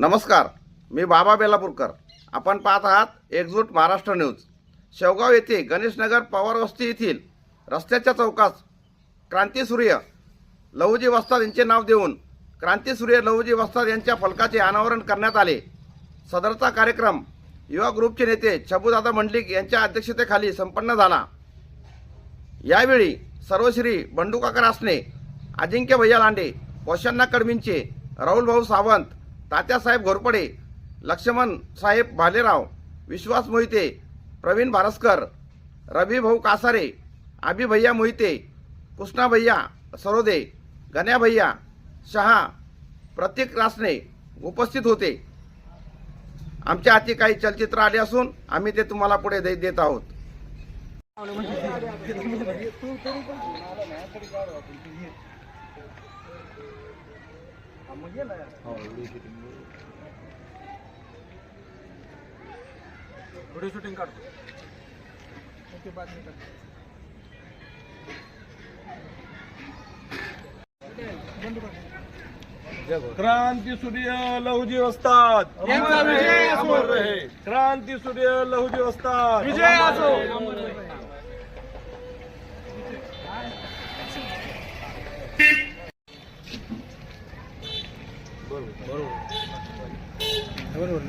नमस्कार मी बाबा बेलापूरकर. आपण पाहत आहात एकजूट महाराष्ट्र न्यूज. शेवगाव येथे गणेशनगर पवार वस्ती येथील रस्त्याच्या चौकात क्रांतीसूर्य लहुजी वस्ताद यांचे नाव देऊन क्रांतीसूर्य लहुजी वस्ताद यांच्या फलकाचे अनावरण करण्यात आले. सदरचा कार्यक्रम युवा ग्रुपचे नेते छबूदादा मंडलिक यांच्या अध्यक्षतेखाली संपन्न झाला. यावेळी सर्वश्री बंडूकाका रासने अजिंक्य भैया लांडे पोषण्णा कडमींचे राहुलभाऊ सावंत तात्यासाहेब घोरपडे लक्ष्मण साहेब भालेराव विश्वास मोहिते प्रवीण भारस्कर रवी भाऊ कासारे आबीभैया मोहिते कृष्णा भैया सरोदे गण्याभैया शहा प्रतीक रासने उपस्थित होते. आमच्या हाती काही चलचित्र आले असून आम्ही ते तुम्हाला पुढे दे- देत आहोत. व्हिडिओ शूटिंग काढतो क्रांती सूर्य लहुजी वस्ताद यांचा विजय असो. अमर रहे। क्रांती सूर्य लहुजी वस्ताद विजय असो. बरोबर